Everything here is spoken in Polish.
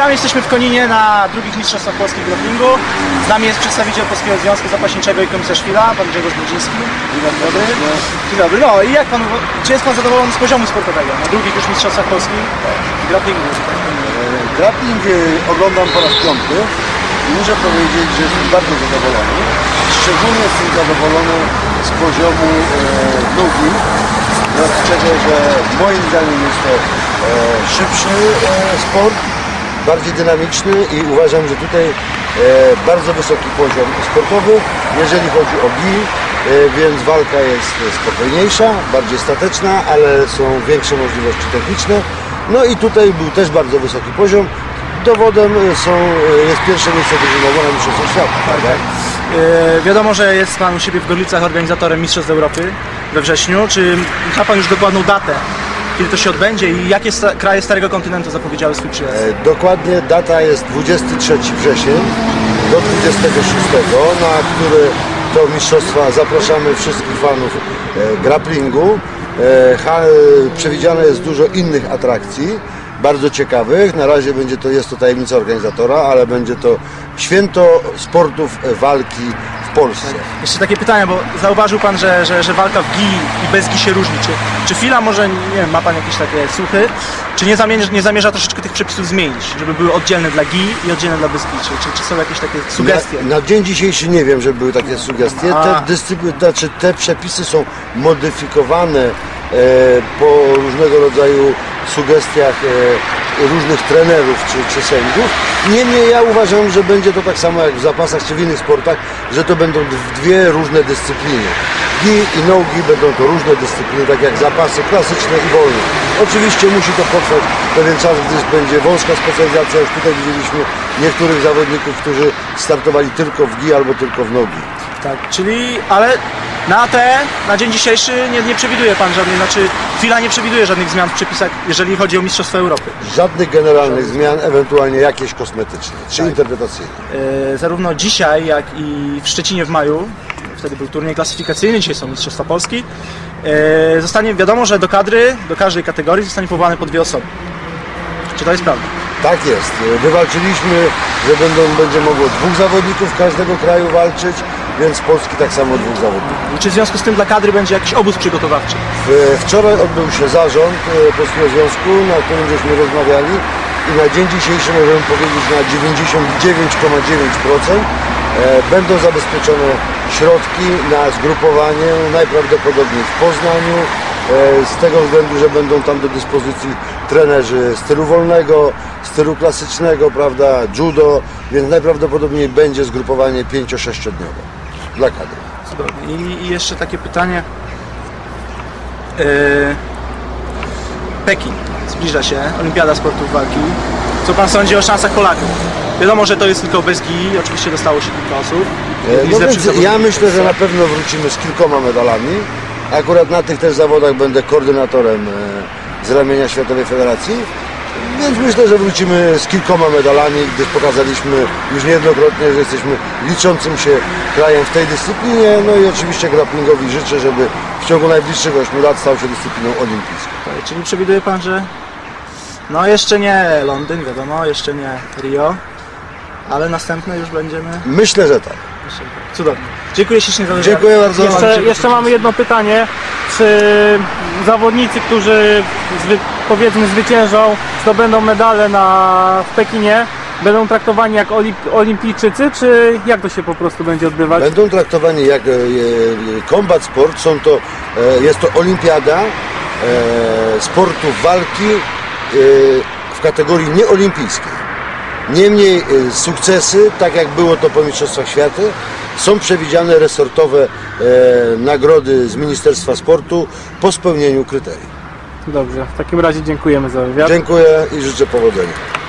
Witam, jesteśmy w Koninie na drugich Mistrzostwach Polskich Grapplingu. Z nami jest przedstawiciel Polskiego Związku Zapaśniczego i komisarz Chwila, pan Grzegorz Brudziński. Dzień dobry. Dzień dobry. No i jak pan, czy jest pan zadowolony z poziomu sportowego na drugich już Mistrzostwach Polskich tutaj w? Grappling oglądam po raz piąty i muszę powiedzieć, że jestem bardzo zadowolony. Szczególnie jestem zadowolony z poziomu e, nogi, dlatego że moim zdaniem jest to e, szybszy e, sport, bardziej dynamiczny i uważam, że tutaj e, bardzo wysoki poziom sportowy, jeżeli chodzi o gi, e, więc walka jest spokojniejsza, bardziej stateczna, ale są większe możliwości techniczne. No i tutaj był też bardzo wysoki poziom. Dowodem są, e, jest pierwsze miejsce drużynowe na Mistrzostwach Świata. prawda? Yy, wiadomo, że jest pan u siebie w Gorlicach organizatorem Mistrzostw Europy we wrześniu. Czy ma pan już dokładną datę, kiedy to się odbędzie i jakie sta- kraje Starego Kontynentu zapowiedziały swój przyjazd? E, Dokładnie data jest 23 wrzesień do 26, na który to mistrzostwa zapraszamy wszystkich fanów e, grapplingu. E, Przewidziane jest dużo innych atrakcji, bardzo ciekawych. Na razie będzie to, jest to tajemnica organizatora, ale będzie to święto sportów e, walki w Polsce. Jeszcze takie pytania, bo zauważył Pan, że, że, że walka w GI i bez GI się różni. Czy, czy Fila może, nie wiem, ma Pan jakieś takie słuchy, czy nie zamierza, nie zamierza troszeczkę tych przepisów zmienić, żeby były oddzielne dla GI i oddzielne dla bez GI? Czy, czy, czy są jakieś takie sugestie? Na, na dzień dzisiejszy nie wiem, że były takie sugestie. Te, znaczy te przepisy są modyfikowane po różnego rodzaju sugestiach e, różnych trenerów czy, czy sędziów. Niemniej ja uważam, że będzie to tak samo jak w zapasach czy w innych sportach, że to będą dwie różne dyscypliny. Gi i no-gi będą to różne dyscypliny, tak jak zapasy klasyczne i wolne. Oczywiście musi to potrwać pewien czas, gdyż będzie wąska specjalizacja. Już tutaj widzieliśmy niektórych zawodników, którzy startowali tylko w gi albo tylko w nogi. Tak, czyli, ale na te, na dzień dzisiejszy nie, nie przewiduje Pan żadnych, znaczy Fila nie przewiduje żadnych zmian w przepisach, jeżeli chodzi o Mistrzostwa Europy. Żadnych generalnych zmian, ewentualnie jakieś kosmetyczne czy interpretacyjne. E, zarówno dzisiaj, jak i w Szczecinie w maju, wtedy był turniej klasyfikacyjny, dzisiaj są Mistrzostwa Polski, e, zostanie wiadomo, że do kadry, do każdej kategorii zostanie powołane po dwie osoby. Czy to jest prawda? Tak jest. Wywalczyliśmy, że będą, będzie mogło dwóch zawodników każdego kraju walczyć, więc Polski tak samo dwóch zawodników. Czy w związku z tym dla kadry będzie jakiś obóz przygotowawczy? W- Wczoraj odbył się zarząd e, Polskiego Związku, na którym żeśmy rozmawiali i na dzień dzisiejszy możemy powiedzieć na 99,9% e, będą zabezpieczone środki na zgrupowanie najprawdopodobniej w Poznaniu e, z tego względu, że będą tam do dyspozycji trenerzy stylu wolnego, stylu klasycznego, prawda, judo, więc najprawdopodobniej będzie zgrupowanie 5-6 dniowe dla kadry. Cudownie. I, I jeszcze takie pytanie. E, Pekin. Zbliża się Olimpiada Sportów Walki. Co Pan sądzi o szansach Polaków? Wiadomo, że to jest tylko bez GI, oczywiście dostało się kilka osób. E, No więc ja myślę, że na pewno wrócimy z kilkoma medalami. Akurat na tych też zawodach będę koordynatorem e, z ramienia Światowej Federacji. Więc myślę, że wrócimy z kilkoma medalami, gdyż pokazaliśmy już niejednokrotnie, że jesteśmy liczącym się krajem w tej dyscyplinie. No i oczywiście grapplingowi życzę, żeby w ciągu najbliższych 8 lat stał się dyscypliną olimpijską. Tak, Czyli przewiduje Pan, że no jeszcze nie Londyn, wiadomo, jeszcze nie Rio, ale następne już będziemy... Myślę, że tak. Cudownie. Dziękuję ślicznie za wywiad. Dziękuję bardzo. Jeszcze, jeszcze mamy jedno pytanie. Czy zawodnicy, którzy zwy, powiedzmy zwyciężą, zdobędą medale na, w Pekinie, będą traktowani jak olimp, olimpijczycy, czy jak to się po prostu będzie odbywać? Będą traktowani jak e, e, combat sport, są to, e, jest to olimpiada sportów walki w kategorii nieolimpijskiej. Niemniej sukcesy, tak jak było to po Mistrzostwach Świata, są przewidziane resortowe nagrody z Ministerstwa Sportu po spełnieniu kryteriów. Dobrze, w takim razie dziękujemy za wywiad. Dziękuję i życzę powodzenia.